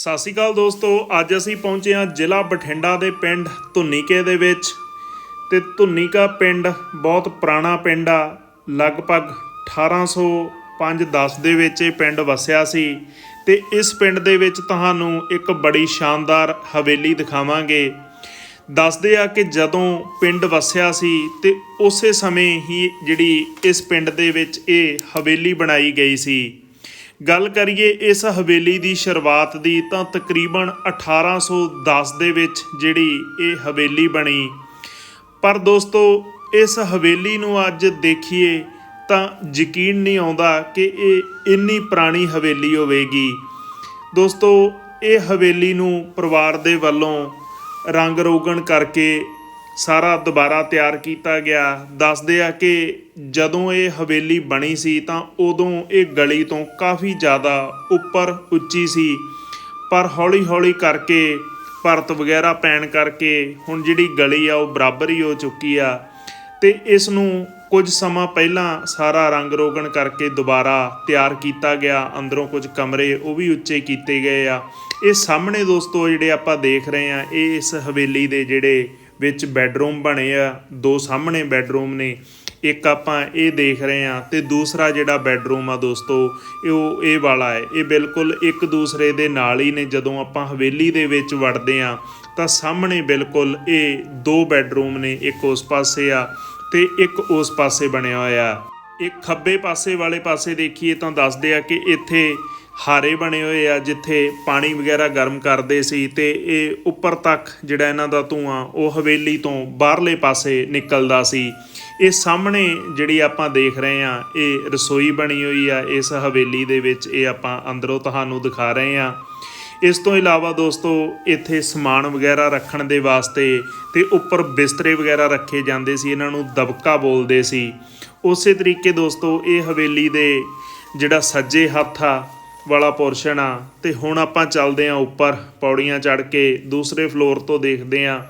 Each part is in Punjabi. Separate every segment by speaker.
Speaker 1: ਸਤਿ ਸ਼੍ਰੀ ਅਕਾਲ ਦੋਸਤੋ, ਅੱਜ ਅਸੀਂ ਪਹੁੰਚੇ ਹਾਂ ਜ਼ਿਲ੍ਹਾ ਬਠਿੰਡਾ ਦੇ ਪਿੰਡ ਧੁੰਨੀਕੇ ਦੇ ਵਿੱਚ ਤੇ ਧੁੰਨੀਕਾ ਪਿੰਡ ਬਹੁਤ ਪੁਰਾਣਾ ਪਿੰਡ ਆ, ਲਗਭਗ 1805-10 ਦੇ ਵਿੱਚ ਇਹ ਪਿੰਡ ਵਸਿਆ ਸੀ ਤੇ ਇਸ ਪਿੰਡ ਦੇ ਵਿੱਚ ਤੁਹਾਨੂੰ ਇੱਕ ਬੜੀ ਸ਼ਾਨਦਾਰ ਹਵੇਲੀ ਦਿਖਾਵਾਂਗੇ। ਦੱਸਦੇ ਆ ਕਿ ਜਦੋਂ ਪਿੰਡ ਵਸਿਆ ਸੀ ਤੇ ਉਸੇ ਸਮੇਂ ਹੀ ਜਿਹੜੀ ਇਸ ਪਿੰਡ ਦੇ ਵਿੱਚ ਇਹ ਹਵੇਲੀ ਬਣਾਈ ਗਈ ਸੀ। ਗੱਲ ਕਰੀਏ ਇਸ ਹਵੇਲੀ ਦੀ ਸ਼ੁਰੂਆਤ ਦੀ, ਤਾਂ ਤਕਰੀਬਨ 1810 ਦੇ ਵਿੱਚ ਜਿਹੜੀ ਇਹ ਹਵੇਲੀ ਬਣੀ। ਪਰ ਦੋਸਤੋ, ਇਸ ਹਵੇਲੀ ਨੂੰ ਅੱਜ ਦੇਖੀਏ, ਤਾਂ ਯਕੀਨ ਨਹੀਂ ਆਉਂਦਾ ਕਿ ਇਹ ਇੰਨੀ ਪੁਰਾਣੀ ਹਵੇਲੀ ਹੋਵੇਗੀ। ਦੋਸਤੋ, ਇਹ ਹਵੇਲੀ ਨੂੰ ਪਰਿਵਾਰ ਦੇ ਵੱਲੋਂ ਰੰਗ ਰੋਗਣ ਕਰਕੇ ਸਾਰਾ ਦੁਬਾਰਾ ਤਿਆਰ ਕੀਤਾ ਗਿਆ। ਦੱਸਦੇ ਆ ਕਿ ਜਦੋਂ ਇਹ ਹਵੇਲੀ ਬਣੀ ਸੀ ਤਾਂ ਉਦੋਂ ਇਹ ਗਲੀ ਤੋਂ ਕਾਫੀ ਜ਼ਿਆਦਾ ਉੱਪਰ ਉੱਚੀ ਸੀ। ਪਰ ਹੌਲੀ-ਹੌਲੀ ਕਰਕੇ ਭਰਤ ਵਗੈਰਾ ਪੈਣ ਕਰਕੇ ਹੁਣ ਜਿਹੜੀ ਗਲੀ ਆ ਉਹ ਬਰਾਬਰ ਹੀ ਹੋ ਚੁੱਕੀ ਆ ਤੇ ਇਸ ਨੂੰ ਕੁਝ ਸਮਾਂ ਪਹਿਲਾਂ ਸਾਰਾ ਰੰਗ ਰੋਗਣ ਕਰਕੇ ਦੁਬਾਰਾ ਤਿਆਰ ਕੀਤਾ ਗਿਆ। ਅੰਦਰੋਂ ਕੁਝ ਕਮਰੇ ਉਹ ਵੀ ਉੱਚੇ ਕੀਤੇ ਗਏ ਆ। ਇਹ ਸਾਹਮਣੇ ਦੋਸਤੋ ਜਿਹੜੇ ਆਪਾਂ ਦੇਖ ਰਹੇ ਆ, ਇਹ ਇਸ ਹਵੇਲੀ ਦੇ ਜਿਹੜੇ ਵਿੱਚ ਬੈੱਡਰੂਮ ਬਣੇ ਆ, ਦੋ ਸਾਹਮਣੇ ਬੈੱਡਰੂਮ ਨੇ, ਇੱਕ ਆਪਾਂ ਇਹ ਦੇਖ ਰਹੇ ਆ ਤੇ ਦੂਸਰਾ ਜਿਹੜਾ ਬੈੱਡਰੂਮ ਆ ਦੋਸਤੋ, ਇਹ ਉਹ, ਇਹ ਵਾਲਾ ਹੈ। ਇਹ ਬਿਲਕੁਲ ਇੱਕ ਦੂਸਰੇ ਦੇ ਨਾਲ ਹੀ ਨੇ, ਜਦੋਂ ਆਪਾਂ ਹਵੇਲੀ ਦੇ ਵਿੱਚ ਵੜਦੇ ਆ ਤਾਂ ਸਾਹਮਣੇ ਬਿਲਕੁਲ ਇਹ ਦੋ ਬੈੱਡਰੂਮ ਨੇ, ਇੱਕ ਉਸ ਪਾਸੇ ਆ ਤੇ ਇੱਕ ਉਸ ਪਾਸੇ ਬਣਿਆ ਹੋਇਆ। ਇੱਕ ਖੱਬੇ ਪਾਸੇ ਵਾਲੇ ਪਾਸੇ ਦੇਖੀਏ ਤਾਂ ਦੱਸਦੇ ਆ ਕਿ ਇੱਥੇ ਹਾਰੇ ਬਣੇ ਹੋਏ ਆ, ਜਿੱਥੇ ਪਾਣੀ ਵਗੈਰਾ ਗਰਮ ਕਰਦੇ ਸੀ ਤੇ ਇਹ ਉੱਪਰ ਤੱਕ ਜਿਹੜਾ ਇਹਨਾਂ ਦਾ ਧੂਆਂ, ਉਹ ਹਵੇਲੀ ਤੋਂ ਬਾਹਰਲੇ ਪਾਸੇ ਨਿਕਲਦਾ ਸੀ। ਇਹ ਸਾਹਮਣੇ ਜਿਹੜੀ ਆਪਾਂ ਦੇਖ ਰਹੇ ਆ ਇਹ ਰਸੋਈ ਬਣੀ ਹੋਈ ਆ, ਇਸ ਹਵੇਲੀ ਦੇ ਵਿੱਚ ਇਹ ਆਪਾਂ ਅੰਦਰੋਂ ਤੁਹਾਨੂੰ ਦਿਖਾ ਰਹੇ ਆ ਇਸ ਤੋਂ ਇਲਾਵਾ ਦੋਸਤੋ, ਇੱਥੇ ਸਮਾਨ ਵਗੈਰਾ ਰੱਖਣ ਦੇ ਵਾਸਤੇ ਤੇ ਉੱਪਰ ਬਿਸਤਰੇ ਵਗੈਰਾ ਰੱਖੇ ਜਾਂਦੇ ਸੀ, ਇਹਨਾਂ ਨੂੰ ਦਬਕਾ ਬੋਲਦੇ ਸੀ। ਉਸੇ ਤਰੀਕੇ ਦੋਸਤੋ, ਇਹ ਹਵੇਲੀ ਦੇ ਜਿਹੜਾ ਸੱਜੇ ਹੱਥ ਆ ਵਾਲਾ ਪੋਰਸ਼ਨ ਆ। ਤੇ ਹੁਣ ਆਪਾਂ ਚੱਲਦੇ ਆ ਉੱਪਰ, ਪੌੜੀਆਂ ਚੜ੍ਹ ਕੇ ਦੂਸਰੇ ਫਲੋਰ ਤੋਂ ਦੇਖਦੇ ਆ।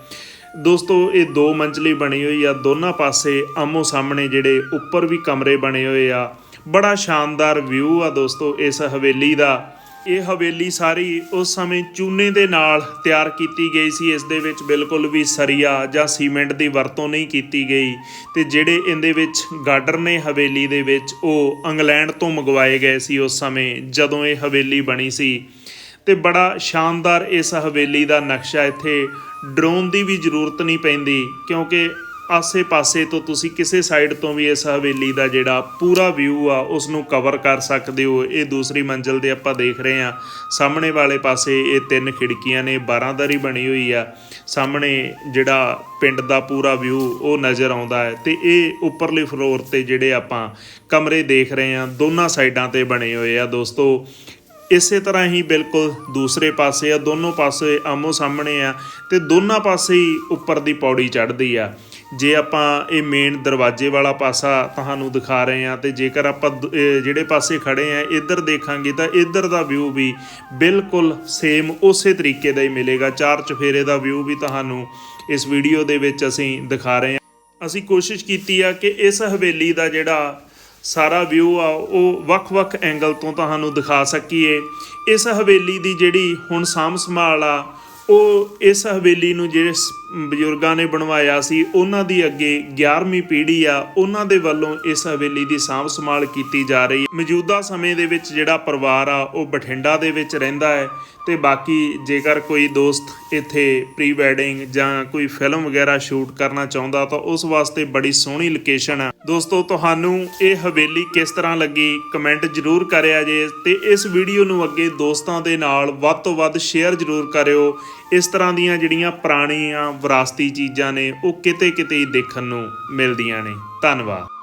Speaker 1: ਦੋਸਤੋ, ਇਹ ਦੋ ਮੰਜ਼ਲੀ ਬਣੀ ਹੋਈ ਆ। ਦੋਨਾਂ ਪਾਸੇ ਆਮੋ ਸਾਹਮਣੇ ਜਿਹੜੇ ਉੱਪਰ ਵੀ ਕਮਰੇ ਬਣੇ ਹੋਏ ਆ। ਬੜਾ ਸ਼ਾਨਦਾਰ ਵਿਊ ਆ ਦੋਸਤੋ, ਇਸ ਹਵੇਲੀ ਦਾ। ਇਹ ਹਵੇਲੀ ਸਾਰੀ ਉਸ ਸਮੇਂ ਚੂਨੇ ਦੇ ਨਾਲ ਤਿਆਰ ਕੀਤੀ ਗਈ ਸੀ। ਇਸ ਦੇ ਵਿੱਚ ਬਿਲਕੁਲ ਵੀ ਸਰੀਆ ਜਾਂ ਸੀਮੈਂਟ ਦੀ ਵਰਤੋਂ ਨਹੀਂ ਕੀਤੀ ਗਈ ਤੇ ਜਿਹੜੇ ਇਹਦੇ ਵਿੱਚ ਗਾਰਡਰ ਨੇ ਹਵੇਲੀ ਦੇ ਵਿੱਚ, ਉਹ ਇੰਗਲੈਂਡ ਤੋਂ ਮੰਗਵਾਏ ਗਏ ਸੀ ਉਸ ਸਮੇਂ ਜਦੋਂ ਇਹ ਹਵੇਲੀ ਬਣੀ ਸੀ। ਤੇ ਬੜਾ ਸ਼ਾਨਦਾਰ ਇਸ ਹਵੇਲੀ ਦਾ ਨਕਸ਼ਾ ਇੱਥੇ ਡਰੋਨ ਦੀ ਵੀ ਜ਼ਰੂਰਤ ਨਹੀਂ ਪੈਂਦੀ ਕਿਉਂਕਿ ਆਸੇ-ਪਾਸੇ ਤੋਂ ਤੁਸੀਂ ਕਿਸੇ ਸਾਈਡ ਤੋਂ ਵੀ ਇਸ ਹਵੇਲੀ ਦਾ ਜਿਹੜਾ ਪੂਰਾ ਵਿਊ ਆ ਉਸ ਨੂੰ ਕਵਰ ਕਰ ਸਕਦੇ ਹੋ। ਇਹ ਦੂਸਰੀ ਮੰਜ਼ਲ ਦੇ ਆਪਾਂ ਦੇਖ ਰਹੇ ਆ ਸਾਹਮਣੇ ਵਾਲੇ ਪਾਸੇ ਇਹ ਤਿੰਨ ਖਿੜਕੀਆਂ ਨੇ, ਬਾਰਾਂਦਰੀ ਬਣੀ ਹੋਈ ਆ। ਸਾਹਮਣੇ ਜਿਹੜਾ ਪਿੰਡ ਦਾ ਪੂਰਾ ਵਿਊ ਉਹ ਨਜ਼ਰ ਆਉਂਦਾ ਹੈ ਤੇ ਇਹ ਉੱਪਰਲੇ ਫਲੋਰ ਤੇ ਜਿਹੜੇ ਆਪਾਂ ਕਮਰੇ ਦੇਖ ਰਹੇ ਆ ਦੋਨਾਂ ਸਾਈਡਾਂ ਤੇ ਬਣੇ ਹੋਏ ਆ ਦੋਸਤੋ। ਇਸੇ ਤਰ੍ਹਾਂ ਹੀ ਬਿਲਕੁਲ ਦੂਸਰੇ ਪਾਸੇ ਆ, ਦੋਨੋਂ ਪਾਸੇ ਆਮੋ ਸਾਹਮਣੇ ਆ ਤੇ ਦੋਨਾਂ ਪਾਸੇ ਹੀ ਉੱਪਰ ਦੀ ਪੌੜੀ ਚੜ੍ਹਦੀ ਆ। ਜੇ ਆਪਾਂ ਇਹ ਮੇਨ ਦਰਵਾਜ਼ੇ ਵਾਲਾ ਪਾਸਾ ਤੁਹਾਨੂੰ ਦਿਖਾ ਰਹੇ ਹਾਂ ਤੇ ਜੇਕਰ ਆਪਾਂ ਦ- ਜਿਹੜੇ ਪਾਸੇ ਖੜੇ ਆ ਇੱਧਰ ਦੇਖਾਂਗੇ ਤਾਂ ਇੱਧਰ ਦਾ ਵਿਊ ਵੀ ਬਿਲਕੁਲ ਸੇਮ ਉਸੇ ਤਰੀਕੇ ਦਾ ਹੀ ਮਿਲੇਗਾ। ਚਾਰ ਚਫੇਰੇ ਦਾ ਵਿਊ ਵੀ ਤੁਹਾਨੂੰ ਇਸ ਵੀਡੀਓ ਦੇ ਵਿੱਚ ਅਸੀਂ ਦਿਖਾ ਰਹੇ ਹਾਂ। ਅਸੀਂ ਕੋਸ਼ਿਸ਼ ਕੀਤੀ ਆ ਕਿ ਇਸ ਹਵੇਲੀ ਦਾ ਜਿਹੜਾ ਸਾਰਾ ਵਿਊ ਆ, ਉਹ ਵੱਖ-ਵੱਖ ਐਂਗਲ ਤੋਂ ਤੁਹਾਨੂੰ ਦਿਖਾ ਸਕੀਏ। ਇਸ ਹਵੇਲੀ ਦੀ ਜਿਹੜੀ ਹੁਣ ਸਾਂਭ ਸੰਭਾਲ ਆ, ਉਹ ਇਸ ਹਵੇਲੀ ਨੂੰ ਜਿਹੜੇ ਬਜ਼ੁਰਗਾਂ ਨੇ ਬਣਵਾਇਆ ਸੀ, ਉਹਨਾਂ ਦੀ ਅੱਗੇ 11ਵੀਂ ਪੀੜ੍ਹੀ ਆ, ਉਹਨਾਂ ਦੇ ਵੱਲੋਂ ਇਸ ਹਵੇਲੀ ਦੀ ਸਾਂਭ ਸੰਭਾਲ ਕੀਤੀ ਜਾ ਰਹੀ ਹੈ। ਮੌਜੂਦਾ ਸਮੇਂ ਦੇ ਵਿੱਚ ਜਿਹੜਾ ਪਰਿਵਾਰ ਆ, ਉਹ ਬਠਿੰਡਾ ਦੇ ਵਿੱਚ ਰਹਿੰਦਾ ਹੈ ਤੇ ਬਾਕੀ ਜੇਕਰ ਕੋਈ ਦੋਸਤ ਇੱਥੇ ਪ੍ਰੀ ਵੈਡਿੰਗ ਜਾਂ ਕੋਈ ਫਿਲਮ ਵਗੈਰਾ ਸ਼ੂਟ ਕਰਨਾ ਚਾਹੁੰਦਾ ਤਾਂ ਉਸ ਵਾਸਤੇ ਬੜੀ ਸੋਹਣੀ ਲੋਕੇਸ਼ਨ ਆ। ਦੋਸਤੋ, ਤੁਹਾਨੂੰ ਇਹ ਹਵੇਲੀ ਕਿਸ ਤਰ੍ਹਾਂ ਲੱਗੀ ਕਮੈਂਟ ਜਰੂਰ ਕਰਿਆ ਜੇ ਤੇ ਇਸ ਵੀਡੀਓ ਨੂੰ ਅੱਗੇ ਦੋਸਤਾਂ ਦੇ ਨਾਲ ਵੱਧ ਤੋਂ ਵੱਧ ਸ਼ੇਅਰ ਜਰੂਰ ਕਰਿਓ। ਇਸ ਤਰ੍ਹਾਂ ਦੀਆਂ ਜਿਹੜੀਆਂ ਪੁਰਾਣੀਆਂ ਵਿਰਾਸਤੀ ਚੀਜ਼ਾਂ ਨੇ ਉਹ ਕਿਤੇ ਕਿਤੇ ਹੀ ਦੇਖਣ ਨੂੰ ਮਿਲਦੀਆਂ ਨੇ। ਧੰਨਵਾਦ।